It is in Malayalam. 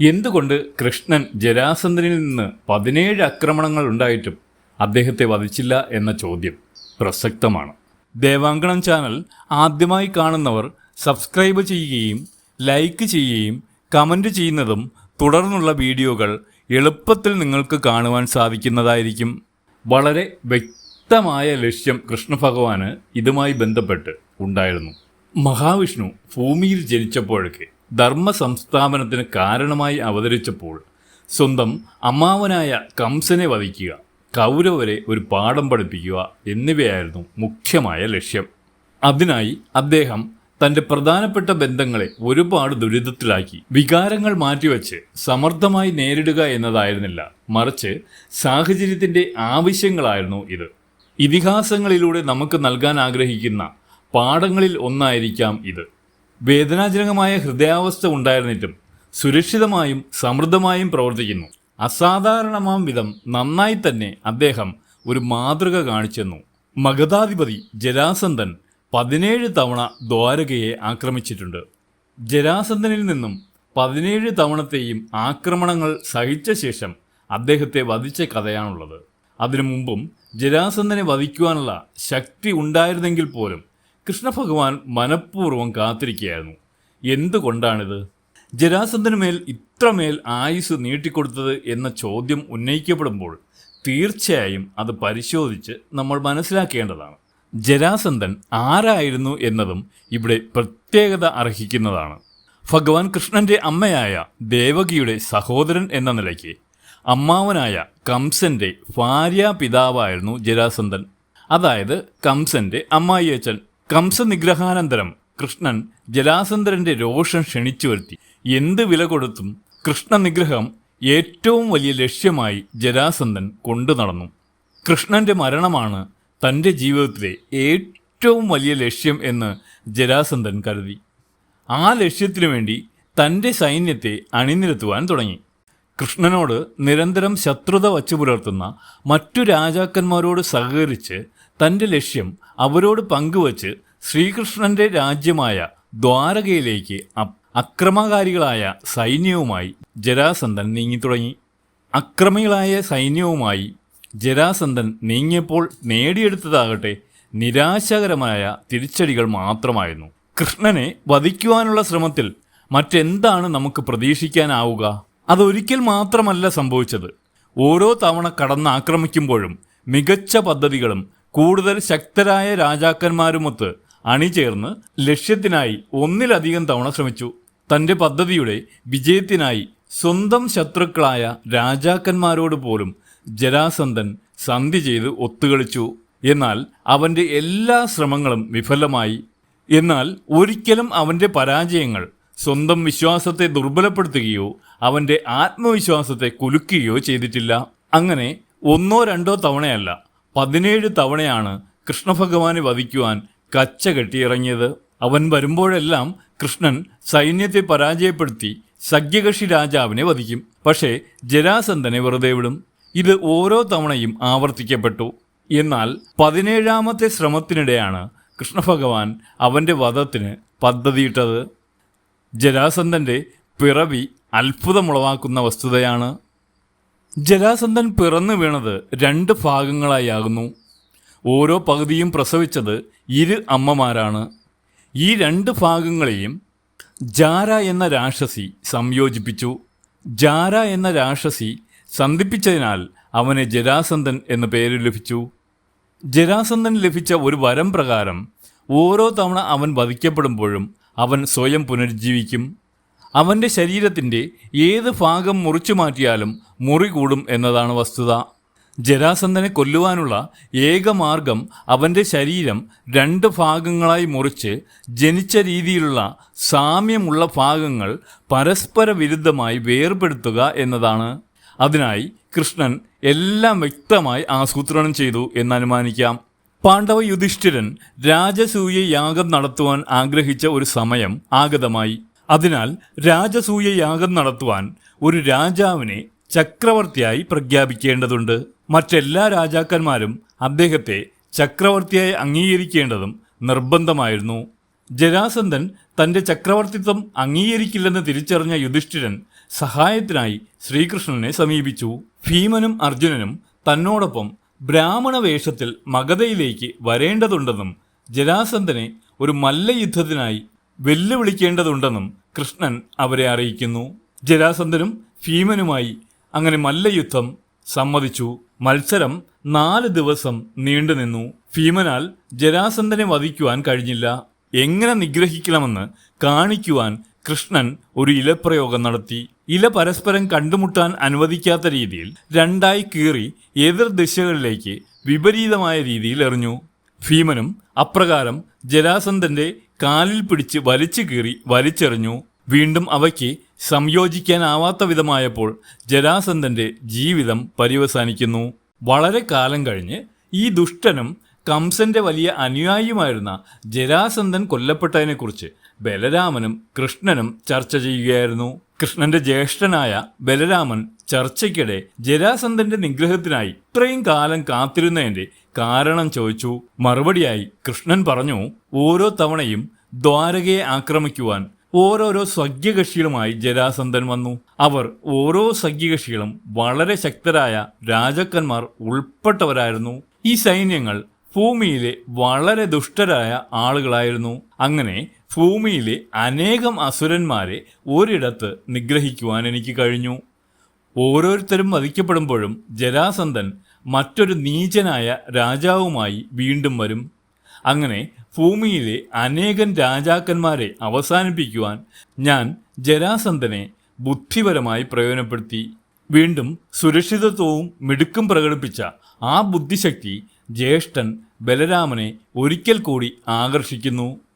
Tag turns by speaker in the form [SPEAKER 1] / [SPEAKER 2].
[SPEAKER 1] എന്തുകൊണ്ട് കൃഷ്ണൻ ജരാസന്ധനിൽ നിന്ന് പതിനേഴ് ആക്രമണങ്ങൾ ഉണ്ടായിട്ടും അദ്ദേഹത്തെ വധിച്ചില്ല എന്ന ചോദ്യം പ്രസക്തമാണ്. ദേവാങ്കണം ചാനൽ ആദ്യമായി കാണുന്നവർ സബ്സ്ക്രൈബ് ചെയ്യുകയും ലൈക്ക് ചെയ്യുകയും കമന്റ് ചെയ്യുന്നതും തുടർന്നുള്ള വീഡിയോകൾ എളുപ്പത്തിൽ നിങ്ങൾക്ക് കാണുവാൻ സാധിക്കുന്നതായിരിക്കും. വളരെ വ്യക്തമായ ലക്ഷ്യം കൃഷ്ണഭഗവാന് ഇതുമായി ബന്ധപ്പെട്ട് ഉണ്ടായിരുന്നു. മഹാവിഷ്ണു ഭൂമിയിൽ ജനിച്ചപ്പോഴൊക്കെ ധർമ്മ സംസ്ഥാപനത്തിന് കാരണമായി അവതരിച്ചപ്പോൾ സ്വന്തം അമ്മാവനായ കംസനെ വധിക്കുക കൗരവരെ ഒരു പാഠം പഠിപ്പിക്കുക എന്നിവയായിരുന്നു മുഖ്യമായ ലക്ഷ്യം. അതിനായി അദ്ദേഹം തന്റെ പ്രധാനപ്പെട്ട ബന്ധങ്ങളെ ഒരുപാട് ദുരിതത്തിലാക്കി വികാരങ്ങൾ മാറ്റിവെച്ച് സമർത്ഥമായി നേരിടുക എന്നതായിരുന്നില്ല മറിച്ച് സാഹചര്യത്തിന്റെ ആവശ്യങ്ങളായിരുന്നു ഇത്. ഇതിഹാസങ്ങളിലൂടെ നമുക്ക് നൽകാൻ ആഗ്രഹിക്കുന്ന പാഠങ്ങളിൽ ഒന്നായിരിക്കാം ഇത്. വേദനാജനകമായ ഹൃദയാവസ്ഥ ഉണ്ടായിരുന്നിട്ടും സുരക്ഷിതമായും സമൃദ്ധമായും പ്രവർത്തിക്കുന്നു. അസാധാരണമാം വിധം നന്നായി തന്നെ അദ്ദേഹം ഒരു മാതൃക കാണിച്ചെന്നു. മഗധാധിപതി ജരാസന്ധൻ പതിനേഴ് തവണ ദ്വാരകയെ ആക്രമിച്ചിട്ടുണ്ട്. ജരാസന്ധനിൽ നിന്നും പതിനേഴ് തവണത്തെയും ആക്രമണങ്ങൾ സഹിച്ച ശേഷം അദ്ദേഹത്തെ വധിച്ച കഥയാണുള്ളത്. അതിനു മുമ്പും ജരാസന്ധനെ വധിക്കുവാനുള്ള ശക്തി ഉണ്ടായിരുന്നെങ്കിൽ പോലും കൃഷ്ണഭഗവാൻ മനഃപൂർവം കാത്തിരിക്കുകയായിരുന്നു. എന്തുകൊണ്ടാണിത്? ജരാസന്ധനുമേൽ ഇത്രമേൽ ആയുസ് നീട്ടിക്കൊടുത്തത് എന്ന ചോദ്യം ഉന്നയിക്കപ്പെടുമ്പോൾ തീർച്ചയായും അത് പരിശോധിച്ച് നമ്മൾ മനസ്സിലാക്കേണ്ടതാണ്. ജരാസന്ധൻ ആരായിരുന്നു എന്നതും ഇവിടെ പ്രത്യേകത അർഹിക്കുന്നതാണ്. ഭഗവാൻ കൃഷ്ണന്റെ അമ്മയായ ദേവകിയുടെ സഹോദരൻ എന്ന നിലയ്ക്ക് അമ്മാവനായ കംസന്റെ ഭാര്യാപിതാവായിരുന്നു ജരാസന്ധൻ. അതായത് കംസന്റെ അമ്മായിയച്ചൻ കംസ നിഗ്രഹാനന്തരം കൃഷ്ണൻ ജലാസന്ദ്രന്റെ രോഷം ക്ഷണിച്ചു വരുത്തി. എന്ത് വില കൊടുത്തും കൃഷ്ണനിഗ്രഹം ഏറ്റവും വലിയ ലക്ഷ്യമായി ജലാസന്ദൻ കൊണ്ടു നടന്നു. കൃഷ്ണന്റെ മരണമാണ് തന്റെ ജീവിതത്തിലെ ഏറ്റവും വലിയ ലക്ഷ്യം എന്ന് ജലാസന്ദൻ കരുതി. ആ ലക്ഷ്യത്തിനു വേണ്ടി തന്റെ സൈന്യത്തെ അണിനിരത്തുവാൻ തുടങ്ങി. കൃഷ്ണനോട് നിരന്തരം ശത്രുത വച്ചു പുലർത്തുന്ന മറ്റു രാജാക്കന്മാരോട് സഹകരിച്ച് തന്റെ ലക്ഷ്യം അവരോട് പങ്കുവച്ച് ശ്രീകൃഷ്ണന്റെ രാജ്യമായ ദ്വാരകയിലേക്ക് അക്രമകാരികളായ സൈന്യവുമായി ജരാസന്ധൻ നീങ്ങിത്തുടങ്ങി. അക്രമികളായ സൈന്യവുമായി ജരാസന്ധൻ നീങ്ങിയപ്പോൾ നേടിയെടുത്തതാകട്ടെ നിരാശകരമായ തിരിച്ചടികൾ മാത്രമായിരുന്നു. കൃഷ്ണനെ വധിക്കുവാനുള്ള ശ്രമത്തിൽ മറ്റെന്താണ് നമുക്ക് പ്രതീക്ഷിക്കാനാവുക? അതൊരിക്കൽ മാത്രമല്ല സംഭവിച്ചത്. ഓരോ തവണ കടന്നാക്രമിക്കുമ്പോഴും മികച്ച പദ്ധതികളും കൂടുതൽ ശക്തരായ രാജാക്കന്മാരുമൊത്ത് അണിചേർന്ന് ലക്ഷ്യത്തിനായി ഒന്നിലധികം തവണ ശ്രമിച്ചു. തന്റെ പദ്ധതിയുടെ വിജയത്തിനായി സ്വന്തം ശത്രുക്കളായ രാജാക്കന്മാരോട് പോലും ജരാസന്ധൻ സന്ധി ചെയ്ത് ഒത്തുകളിച്ചു. എന്നാൽ അവന്റെ എല്ലാ ശ്രമങ്ങളും വിഫലമായി. എന്നാൽ ഒരിക്കലും അവന്റെ പരാജയങ്ങൾ സ്വന്തം വിശ്വാസത്തെ ദുർബലപ്പെടുത്തുകയോ അവന്റെ ആത്മവിശ്വാസത്തെ കുലുക്കുകയോ ചെയ്തിട്ടില്ല. അങ്ങനെ ഒന്നോ രണ്ടോ തവണയല്ല പതിനേഴ് തവണയാണ് കൃഷ്ണഭഗവാനെ വധിക്കുവാൻ കച്ച കെട്ടിയിറങ്ങിയത്. അവൻ വരുമ്പോഴെല്ലാം കൃഷ്ണൻ സൈന്യത്തെ പരാജയപ്പെടുത്തി സഖ്യകക്ഷി രാജാവിനെ വധിക്കും. പക്ഷേ ജരാസന്ധനെ വെറുതെ വിടും. ഇത് ഓരോ തവണയും ആവർത്തിക്കപ്പെട്ടു. എന്നാൽ പതിനേഴാമത്തെ ശ്രമത്തിനിടെയാണ് കൃഷ്ണഭഗവാൻ അവന്റെ വധത്തിന് പദ്ധതിയിട്ടത്. ജരാസന്ധന്റെ പിറവി അത്ഭുതമുളവാക്കുന്ന വസ്തുതയാണ്. ജരാസന്ധൻ പിറന്നു വീണത് രണ്ട് ഭാഗങ്ങളായാകുന്നു. ഓരോ പകുതിയും പ്രസവിച്ചത് ഇരു അമ്മമാരാണ്. ഈ രണ്ട് ഭാഗങ്ങളെയും ജാര എന്ന രാക്ഷസി സംയോജിപ്പിച്ചു. ജാര എന്ന രാക്ഷസി സന്ധിപ്പിച്ചതിനാൽ അവന് ജരാസന്ധൻ എന്ന പേര് ലഭിച്ചു. ജരാസന്ധൻ ലഭിച്ച ഒരു വരം പ്രകാരം ഓരോ തവണ അവൻ വധിക്കപ്പെടുമ്പോഴും അവൻ സ്വയം പുനരുജ്ജീവിക്കും. അവന്റെ ശരീരത്തിന്റെ ഏത് ഭാഗം മുറിച്ചു മാറ്റിയാലും മുറി കൂടും എന്നതാണ് വസ്തുത. ജരാസന്ധനെ കൊല്ലുവാനുള്ള ഏക മാർഗം അവന്റെ ശരീരം രണ്ട് ഭാഗങ്ങളായി മുറിച്ച് ജനിച്ച രീതിയിലുള്ള സാമ്യമുള്ള ഭാഗങ്ങൾ പരസ്പര വിരുദ്ധമായി വേർപെടുത്തുക എന്നതാണ്. അതിനായി കൃഷ്ണൻ എല്ലാം വ്യക്തമായി ആസൂത്രണം ചെയ്തു എന്നനുമാനിക്കാം പാണ്ഡവ യുധിഷ്ഠിരൻ രാജസൂയ യാഗം നടത്തുവാൻ ആഗ്രഹിച്ച ഒരു സമയം ആഗതമായി. അതിനാൽ രാജസൂയ യാഗം നടത്തുവാൻ ഒരു രാജാവിനെ ചക്രവർത്തിയായി പ്രഖ്യാപിക്കേണ്ടതുണ്ട്. മറ്റെല്ലാ രാജാക്കന്മാരും അദ്ദേഹത്തെ ചക്രവർത്തിയായി അംഗീകരിക്കേണ്ടതും നിർബന്ധമായിരുന്നു. ജരാസന്ധൻ തന്റെ ചക്രവർത്തിത്വം അംഗീകരിക്കില്ലെന്ന് തിരിച്ചറിഞ്ഞ യുധിഷ്ഠിരൻ സഹായത്തിനായി ശ്രീകൃഷ്ണനെ സമീപിച്ചു. ഭീമനും അർജുനനും തന്നോടൊപ്പം ബ്രാഹ്മണ വേഷത്തിൽ മഗധയിലേക്ക് വരേണ്ടതുണ്ടെന്നും ജരാസന്ധനെ ഒരു മല്ലയുദ്ധത്തിനായി വെല്ലുവിളിക്കേണ്ടതുണ്ടെന്നും കൃഷ്ണൻ അവരെ അറിയിക്കുന്നു. ജരാസന്ധനും ഭീമനുമായി അങ്ങനെ മല്ലയുദ്ധം സമ്മതിച്ചു. മത്സരം നാല് ദിവസം നീണ്ടുനിന്നു ഭീമനാൽ ജരാസന്ധനെ വധിക്കുവാൻ കഴിഞ്ഞില്ല. എങ്ങനെ നിഗ്രഹിക്കണമെന്ന് കാണിക്കുവാൻ കൃഷ്ണൻ ഒരു ഇലപ്രയോഗം നടത്തി. ഇല പരസ്പരം കണ്ടുമുട്ടാൻ അനുവദിക്കാത്ത രീതിയിൽ രണ്ടായി കീറി എതിർ ദിശകളിലേക്ക് വിപരീതമായ രീതിയിൽ എറിഞ്ഞു. ഭീമനും അപ്രകാരം ജരാസന്ധന്റെ കാലിൽ പിടിച്ച് വലിച്ചു കീറി വലിച്ചെറിഞ്ഞു. വീണ്ടും അവയ്ക്ക് സംയോജിക്കാനാവാത്ത വിധമായപ്പോൾ ജരാസന്ധന്റെ ജീവിതം പര്യവസാനിക്കുന്നു. വളരെ കാലം കഴിഞ്ഞ് ഈ ദുഷ്ടനും കംസന്റെ വലിയ അനുയായിയുമായിരുന്ന ജരാസന്ധൻ കൊല്ലപ്പെട്ടതിനെക്കുറിച്ച് ബലരാമനും കൃഷ്ണനും ചർച്ച ചെയ്യുകയായിരുന്നു. കൃഷ്ണന്റെ ജ്യേഷ്ഠനായ ബലരാമൻ ചർച്ചയ്ക്കിടെ ജരാസന്ധന്റെ നിഗ്രഹത്തിനായി ഇത്രയും കാലം കാത്തിരുന്നതിന്റെ കാരണം ചോദിച്ചു. മറുപടിയായി കൃഷ്ണൻ പറഞ്ഞു ഓരോ തവണയും ദ്വാരകയെ ആക്രമിക്കുവാൻ ഓരോരോ സഖ്യകക്ഷികളുമായി ജരാസന്ധൻ വന്നു. അവർ ഓരോ സഖ്യകക്ഷികളും വളരെ ശക്തരായ രാജാക്കന്മാർ ഉൾപ്പെട്ടവരായിരുന്നു. ഈ സൈന്യങ്ങൾ ഭൂമിയിലെ വളരെ ദുഷ്ടരായ ആളുകളായിരുന്നു. അങ്ങനെ ഭൂമിയിലെ അനേകം അസുരന്മാരെ ഒരിടത്ത് നിഗ്രഹിക്കുവാൻ എനിക്ക് കഴിഞ്ഞു. ഓരോരുത്തരും വധിക്കപ്പെടുമ്പോഴും ജരാസന്ധൻ മറ്റൊരു നീചനായ രാജാവുമായി വീണ്ടും വരും. അങ്ങനെ ഭൂമിയിലെ അനേകം രാജാക്കന്മാരെ അവസാനിപ്പിക്കുവാൻ ഞാൻ ജരാസന്ധനെ ബുദ്ധിപരമായി പ്രയോജനപ്പെടുത്തി. വീണ്ടും സുരക്ഷിതത്വവും മിടുക്കും പ്രകടിപ്പിച്ച ആ ബുദ്ധിശക്തി ജ്യേഷ്ഠൻ ബലരാമനെ ഒരിക്കൽ കൂടി ആകർഷിക്കുന്നു.